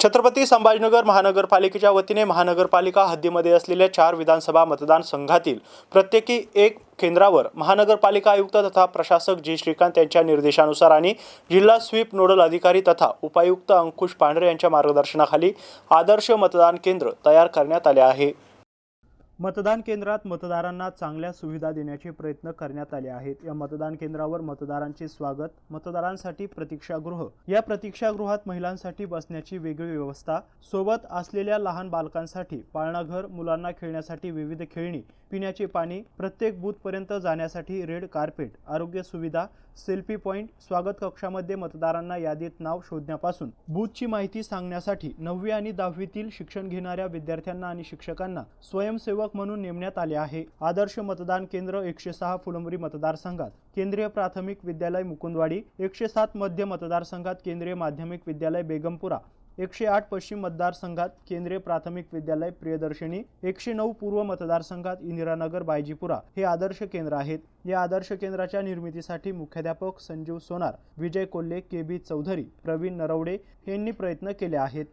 छत्रपती संभाजीनगर महानगरपालिकेच्या वतीने महानगरपालिका हद्दीमध्ये असलेल्या चार विधानसभा मतदारसंघातील प्रत्येकी एक केंद्रावर महानगरपालिका आयुक्त तथा प्रशासक जी श्रीकांत यांच्या निर्देशानुसार आणि जिल्हा स्वीप नोडल अधिकारी तथा उपायुक्त अंकुश पांढरे यांच्या मार्गदर्शनाखाली आदर्श मतदान केंद्र तयार करण्यात आले आहे. मतदान केंद्रात मतदारांना चांगल्या सुविधा देण्याचे प्रयत्न करण्यात आले आहेत. या मतदान केंद्रावर मतदारांचे स्वागत मतदारांसाठी प्रतीक्षागृह. या प्रतीक्षागृहात महिलांसाठी बसण्याची वेगळी व्यवस्था सोबत असलेल्या लहान बालकांसाठी पाळणाघर मुलांना खेळण्यासाठी विविध खेळणी पिण्याचे पाणी प्रत्येक बूथपर्यंत जाण्यासाठी रेड कार्पेट आरोग्य सुविधा सेल्फी पॉईंट स्वागत कक्षामध्ये मतदारांना यादीत नाव शोधण्यापासून बूथची माहिती सांगण्यासाठी नववी आणि दहावीतील शिक्षण घेणाऱ्या विद्यार्थ्यांना आणि शिक्षकांना स्वयंसेवक म्हणून नेमण्यात आले आहे. आदर्श मतदान केंद्र एकशे सहा फुलंबरी मतदारसंघात. केंद्रीय प्राथमिक विद्यालय मुकुंदवाडी एकशे सात मध्य मतदारसंघात केंद्रीय माध्यमिक विद्यालय बेगमपुरा एकशे आठ पश्चिम मतदारसंघात केंद्रीय प्राथमिक विद्यालय प्रियदर्शिनी एकशे नऊ पूर्व मतदारसंघात इंदिरानगर बायजीपुरा हे आदर्श केंद्र आहेत. या आदर्श केंद्राच्या निर्मितीसाठी मुख्याध्यापक संजीव सोनार विजय कोल्हे के बी चौधरी प्रवीण नरवडे यांनी प्रयत्न केले आहेत.